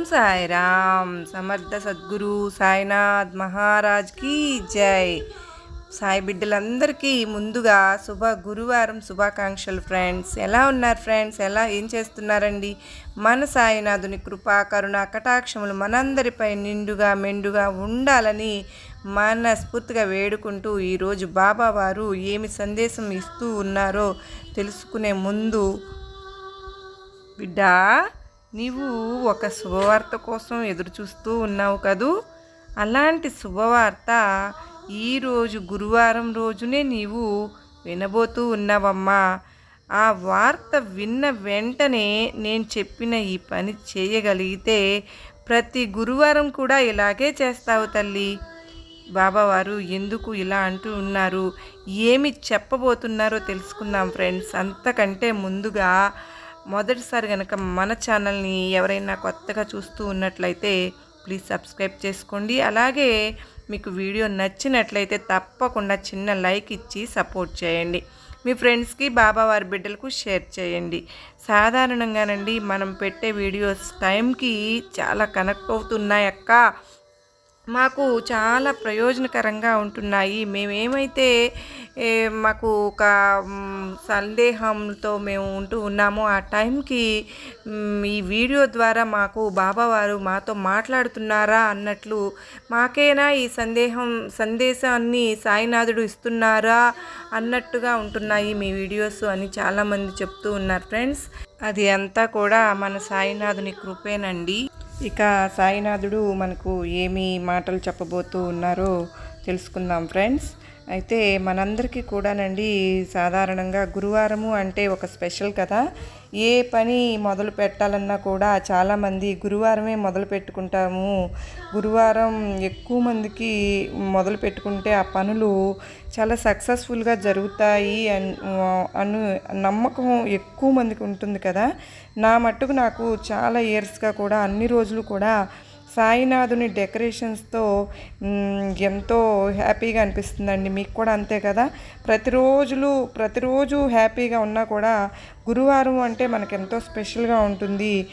ఓం సాయిరామ్. సమర్థ సద్గురు సాయినాథ్ మహారాజ్కి జై. సాయి బిడ్డలందరికీ ముందుగా శుభ గురువారం శుభాకాంక్షలు ఫ్రెండ్స్. ఎలా ఉన్నారు ఫ్రెండ్స్? ఎలా? ఏం చేస్తున్నారండి? మన సాయినాథుని కృపా కరుణ కటాక్షములు మనందరిపై నిండుగా మెండుగా ఉండాలని మనస్ఫూర్తిగా వేడుకుంటూ ఈరోజు బాబా వారు ఏమి సందేశం ఇస్తూ ఉన్నారో తెలుసుకునే ముందు బిడ్డా నీవు ఒక శుభవార్త కోసం ఎదురు చూస్తూ ఉన్నావు కదూ? అలాంటి శుభవార్త ఈరోజు గురువారం రోజునే నీవు వినబోతూ ఉన్నావమ్మా. ఆ వార్త విన్న వెంటనే నేను చెప్పిన ఈ పని చేయగలిగితే ప్రతి గురువారం కూడా ఇలాగే చేస్తావు తల్లి. బాబావారు ఎందుకు ఇలా అంటూ ఉన్నారు? ఏమి చెప్పబోతున్నారో తెలుసుకుందాం ఫ్రెండ్స్. అంతకంటే ముందుగా మొదటిసారి కనుక మన ఛానల్ని ఎవరైనా కొత్తగా చూస్తూ ఉన్నట్లయితే ప్లీజ్ సబ్స్క్రైబ్ చేసుకోండి. అలాగే మీకు వీడియో నచ్చినట్లయితే తప్పకుండా చిన్న లైక్ ఇచ్చి సపోర్ట్ చేయండి. మీ ఫ్రెండ్స్కి బాబావారి బిడ్డలకు షేర్ చేయండి. సాధారణంగానండి మనం పెట్టే వీడియోస్ టైంకి చాలా కనెక్ట్ అవుతున్నాయక్క. మాకు చాలా ప్రయోజనకరంగా ఉంటున్నాయి. మేమేమైతే మాకు ఒక సందేహంతో మేము ఉంటూ ఉన్నామో ఆ టైంకి ఈ వీడియో ద్వారా మాకు బాబావారు మాతో మాట్లాడుతున్నారా అన్నట్లు మాకేనా ఈ సందేహం సందేశాన్ని సాయినాథుడు ఇస్తున్నారా అన్నట్టుగా ఉంటున్నాయి మీ వీడియోస్ అని చాలామంది చెప్తూ ఉన్నారు ఫ్రెండ్స్. అది అంతా కూడా మన సాయినాథుని కృపేనండి. ఇక సాయినాథుడు మనకు ఏమి మాటలు చెప్పబోతూ ఉన్నారో తెలుసుకుందాం ఫ్రెండ్స్. అయితే మనందరికీ కూడానండి సాధారణంగా గురువారము అంటే ఒక స్పెషల్ కదా. ఏ పని మొదలు పెట్టాలన్నా కూడా చాలామంది గురువారమే మొదలు పెట్టుకుంటాము. గురువారం ఎక్కువ మందికి మొదలు పెట్టుకుంటే ఆ పనులు చాలా సక్సెస్ఫుల్గా జరుగుతాయి అని అను నమ్మకం ఎక్కువ మందికి ఉంటుంది కదా. నా మట్టుకు నాకు చాలా ఇయర్స్గా కూడా అన్ని రోజులు కూడా సాయినాథుని డెకరేషన్స్తో ఎంతో హ్యాపీగా అనిపిస్తుందండి. మీకు కూడా అంతే కదా? ప్రతిరోజులు ప్రతిరోజు హ్యాపీగా ఉన్నా కూడా గురువారం అంటే మనకు ఎంతో స్పెషల్గా ఉంటుంది.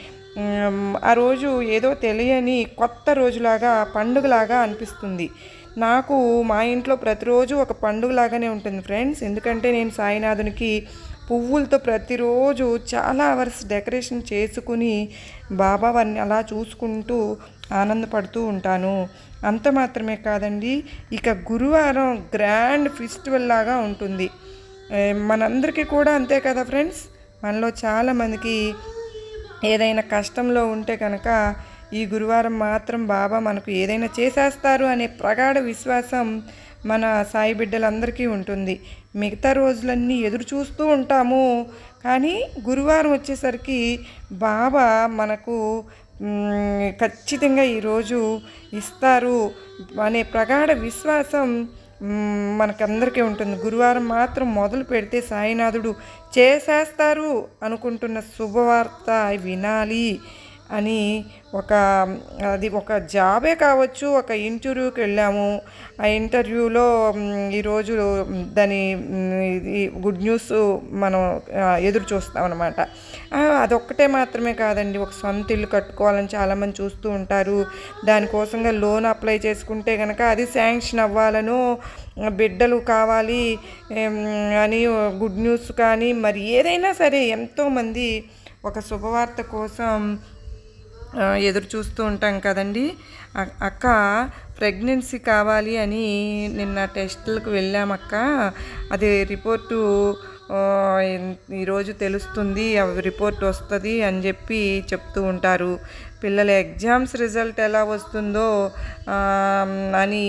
ఆ రోజు ఏదో తెలియని కొత్త రోజులాగా పండుగలాగా అనిపిస్తుంది. నాకు మా ఇంట్లో ప్రతిరోజు ఒక పండుగలాగానే ఉంటుంది ఫ్రెండ్స్. ఎందుకంటే నేను సాయినాథునికి పువ్వులతో ప్రతిరోజు చాలా అవర్స్ డెకరేషన్ చేసుకుని బాబా వారిని అలా చూసుకుంటూ ఆనందపడుతూ ఉంటాను. అంత మాత్రమే కాదండి ఇక గురువారం గ్రాండ్ ఫెస్టివల్ లాగా ఉంటుంది. మనందరికీ కూడా అంతే కదా ఫ్రెండ్స్? మనలో చాలామందికి ఏదైనా కష్టంలో ఉంటే కనుక ఈ గురువారం మాత్రం బాబా మనకు ఏదైనా చేసేస్తారు అనే ప్రగాఢ విశ్వాసం మన సాయి బిడ్డలందరికీ ఉంటుంది. మిగతా రోజులన్నీ ఎదురు చూస్తూ ఉంటాము. కానీ గురువారం వచ్చేసరికి బాబా మనకు ఖచ్చితంగా ఈరోజు ఇస్తారు అనే ప్రగాఢ విశ్వాసం మనకందరికీ ఉంటుంది. గురువారం మాత్రం మొదలు పెడితే సాయినాథుడు చేసేస్తారు అనుకుంటున్న శుభవార్త వినాలి. అని ఒక అది ఒక జాబే కావచ్చు ఒక ఇంటర్వ్యూకి వెళ్ళాము. ఆ ఇంటర్వ్యూలో ఈరోజు దాని గుడ్ న్యూస్ మనం ఎదురు చూస్తాం అనమాట అదొక్కటే మాత్రమే కాదండి. ఒక సొంత ఇల్లు కట్టుకోవాలని చాలామంది చూస్తూ ఉంటారు. దానికోసంగా లోన్ అప్లై చేసుకుంటే కనుక అది శాంక్షన్ అవ్వాలను బిడ్డలు కావాలి అని గుడ్ న్యూస్ కానీ మరి ఏదైనా సరే ఎంతోమంది ఒక శుభవార్త కోసం ఎదురు చూస్తూ ఉంటాం కదండి. అక్క ప్రెగ్నెన్సీ కావాలి అని నిన్న టెస్టులకు వెళ్ళామక్క అది రిపోర్టు ఈరోజు తెలుస్తుంది రిపోర్ట్ వస్తుంది అని చెప్పి చెప్తూ ఉంటారు. పిల్లల ఎగ్జామ్స్ రిజల్ట్ ఎలా వస్తుందో అని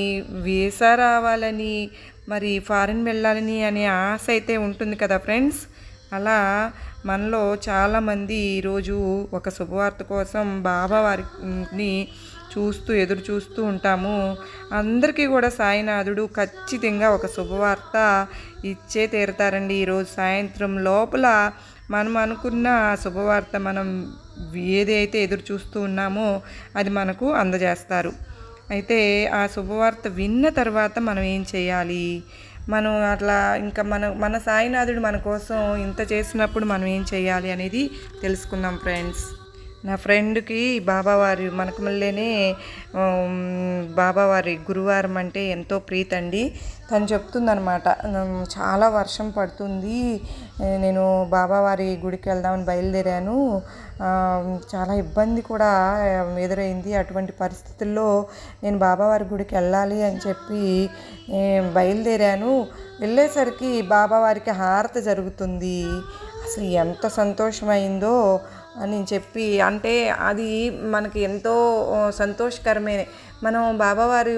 వీసా రావాలని మరి ఫారిన్ వెళ్ళాలని అనే ఆశ అయితే ఉంటుంది కదా ఫ్రెండ్స్? అలా మనలో చాలామంది ఈరోజు ఒక శుభవార్త కోసం బాబా వారిని చూస్తూ ఎదురు చూస్తూ ఉంటాము. అందరికీ కూడా సాయినాథుడు ఖచ్చితంగా ఒక శుభవార్త ఇచ్చే తీరుతారండి. ఈరోజు సాయంత్రం లోపల మనం అనుకున్న ఆ శుభవార్త మనం ఏదైతే ఎదురు చూస్తూ ఉన్నామో అది మనకు అందజేస్తారు. అయితే ఆ శుభవార్త విన్న తర్వాత మనం ఏం చేయాలి? మనం అట్లా ఇంకా మన మన సాయినాథుడు మన కోసం ఇంత చేసినప్పుడు మనం ఏం చేయాలి అనేది తెలుసుకుందాం ఫ్రెండ్స్ నా ఫ్రెండ్కి బాబావారి మనకు మళ్ళీనే బాబావారి గురువారం అంటే ఎంతో ప్రీతండి తను చెప్తుందనమాట చాలా వర్షం పడుతుంది. నేను బాబావారి గుడికి వెళ్దామని బయలుదేరాను. చాలా ఇబ్బంది కూడా ఎదురైంది. అటువంటి పరిస్థితుల్లో నేను బాబావారి గుడికి వెళ్ళాలి అని చెప్పి బయలుదేరాను. వెళ్ళేసరికి బాబావారికి హారత జరుగుతుంది. అసలు ఎంత సంతోషమైందో. అని చెప్పి అంటే అది మనకి ఎంతో సంతోషకరమే. మనం బాబావారి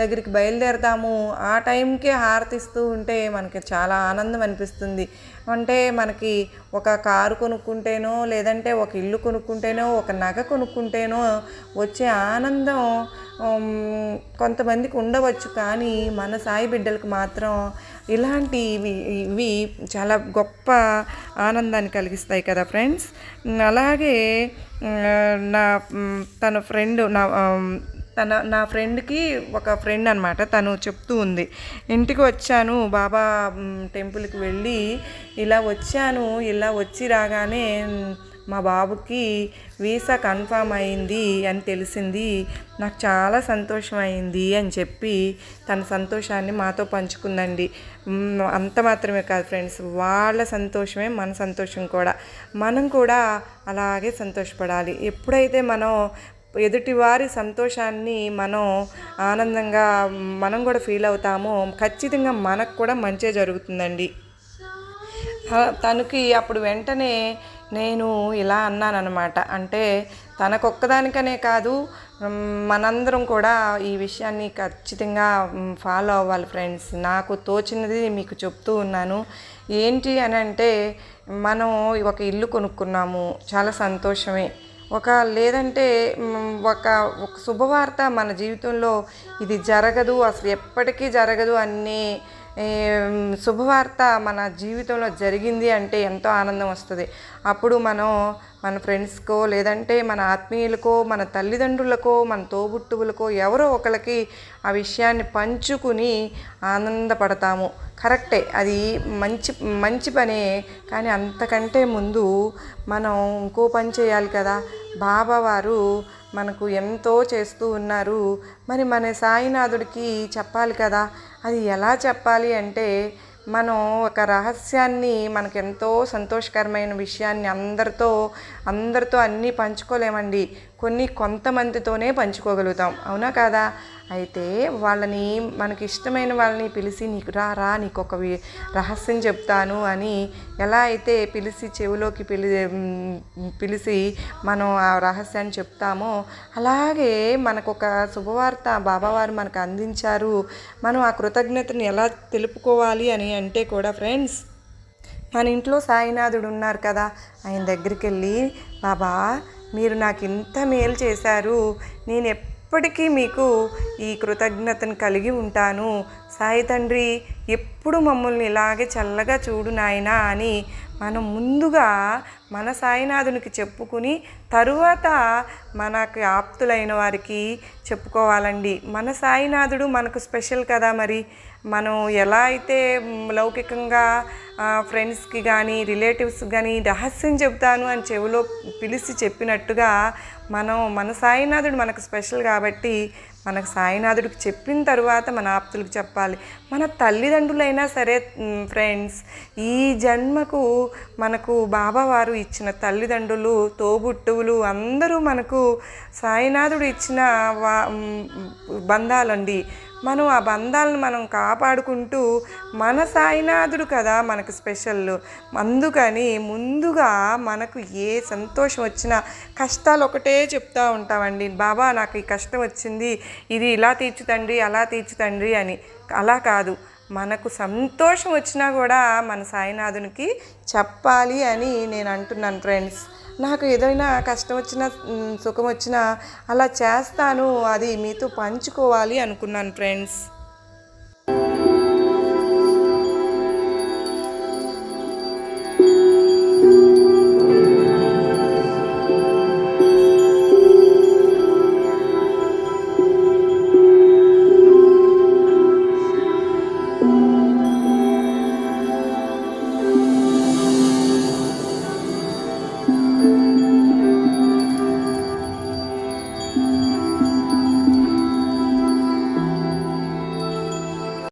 దగ్గరికి బయలుదేరతాము ఆ టైంకే హారతిస్తూ ఉంటే మనకి చాలా ఆనందం అనిపిస్తుంది. అంటే మనకి ఒక కారు కొనుక్కుంటేనో లేదంటే ఒక ఇల్లు కొనుక్కుంటేనో ఒక నగ కొనుక్కుంటేనో వచ్చే ఆనందం కొంతమందికి ఉండవచ్చు. కానీ మన సాయి బిడ్డలకు మాత్రం ఇలాంటి ఇవి ఇవి చాలా గొప్ప ఆనందాన్ని కలిగిస్తాయి కదా ఫ్రెండ్స్. అలాగే నా తన ఫ్రెండ్ నా తన నా ఫ్రెండ్కి ఒక ఫ్రెండ్ అనమాట తను చెప్తూ ఉంది. ఇంటికి వచ్చాను బాబా టెంపుల్కి వెళ్ళి ఇలా వచ్చాను ఇలా వచ్చి రాగానే మా బాబుకి వీసా కన్ఫామ్ అయింది అని తెలిసింది. నాకు చాలా సంతోషం అయింది అని చెప్పి తన సంతోషాన్ని మాతో పంచుకుందండి. అంత మాత్రమే కాదు ఫ్రెండ్స్ వాళ్ళ సంతోషమే మన సంతోషం కూడా. మనం కూడా అలాగే సంతోషపడాలి. ఎప్పుడైతే మనం ఎదుటివారి సంతోషాన్ని మనం ఆనందంగా మనం కూడా ఫీల్ అవుతామో ఖచ్చితంగా మనకు కూడా మంచే జరుగుతుందండి. తనకి అప్పుడు వెంటనే నేను ఇలా అన్నానమాట అంటే తనకొక్కదానికనే కాదు మనందరం కూడా ఈ విషయాన్ని ఖచ్చితంగా ఫాలో అవ్వాలి ఫ్రెండ్స్ నాకు తోచినది మీకు చెప్తూ ఉన్నాను. ఏంటి అని అంటే మనం ఒక ఇల్లు కొనుక్కున్నాము. చాలా సంతోషమే. ఒక లేదంటే ఒక ఒక శుభవార్త మన జీవితంలో ఇది జరగదు అసలు ఎప్పటికీ జరగదు అనే శుభవార్త మన జీవితంలో జరిగింది అంటే ఎంతో ఆనందం వస్తుంది. అప్పుడు మనం మన ఫ్రెండ్స్కో లేదంటే మన ఆత్మీయులకో మన తల్లిదండ్రులకో మన తోబుట్టువులకో ఎవరో ఒకరికి ఆ విషయాన్ని పంచుకుని ఆనందపడతాము. కరెక్టే అది మంచి మంచి పనే. కానీ అంతకంటే ముందు మనం ఇంకో పని చేయాలి కదా. బాబావారు మనకు ఎంతో చేస్తూ ఉన్నారు. మరి మన సాయినాథుడికి చెప్పాలి కదా. అది ఎలా చెప్పాలి అంటే మనం ఒక రహస్యాన్ని మనకు ఎంతో సంతోషకరమైన విషయాన్ని అందరితో అందరితో అన్నీ పంచుకోలేమండి. కొన్ని కొంతమందితోనే పంచుకోగలుగుతాం. అవునా కాదా? అయితే వాళ్ళని మనకి ఇష్టమైన వాళ్ళని పిలిచి నీకు రా రా నీకు ఒక రహస్యం చెప్తాను అని ఎలా అయితే పిలిచి చెవిలోకి పిలి పిలిచి మనం ఆ రహస్యాన్ని చెప్తామో అలాగే మనకు ఒక శుభవార్త బాబావారు మనకు అందించారు. మనం ఆ కృతజ్ఞతని ఎలా తెలుపుకోవాలి అని అంటే కూడా ఫ్రెండ్స్ మన ఇంట్లో సాయినాథుడు ఉన్నారు కదా ఆయన దగ్గరికి వెళ్ళి బాబా మీరు నాకు ఇంత మేలు చేశారు. నేను ఎప్పటికీ మీకు ఈ కృతజ్ఞతను కలిగి ఉంటాను. సాయి తండ్రి ఎప్పుడు మమ్మల్ని ఇలాగే చల్లగా చూడు నాయనా అని మనం ముందుగా మన సాయినాథునికి చెప్పుకుని తరువాత మనకు ఆప్తులైన వారికి చెప్పుకోవాలండి. మన సాయినాథుడు మనకు స్పెషల్ కదా మరి? మనం ఎలా అయితే లౌకికంగా ఫ్రెండ్స్కి కానీ రిలేటివ్స్కి కానీ రహస్యం చెబుతాను అని చెవిలో పిలిచి చెప్పినట్టుగా మనం మన సాయినాథుడు మనకు స్పెషల్ కాబట్టి మనకు సాయినాథుడికి చెప్పిన తర్వాత మన ఆప్తులకు చెప్పాలి. మన తల్లిదండ్రులైనా సరే ఫ్రెండ్స్ ఈ జన్మకు మనకు బాబావారు ఇచ్చిన తల్లిదండ్రులు తోబుట్టువులు అందరూ మనకు సాయినాథుడు ఇచ్చిన వా బంధాలండి. మనం ఆ బంధాలను మనం కాపాడుకుంటూ మన సాయినాథుడు కదా మనకు స్పెషల్ అందుకని ముందుగా మనకు ఏ సంతోషం వచ్చినా కష్టాలు ఒకటే చెప్తూ ఉంటామండి. బాబా నాకు ఈ కష్టం వచ్చింది. ఇది ఇలా తీర్చుతండి అలా తీర్చుతండ్రి అని. అలా కాదు. మనకు సంతోషం వచ్చినా కూడా మన సాయినాథునికి చెప్పాలి అని నేను అంటున్నాను ఫ్రెండ్స్ నాకు ఏదైనా కష్టం వచ్చినా సుఖం వచ్చినా అలా చేస్తాను అది మీతో పంచుకోవాలి అనుకున్నాను ఫ్రెండ్స్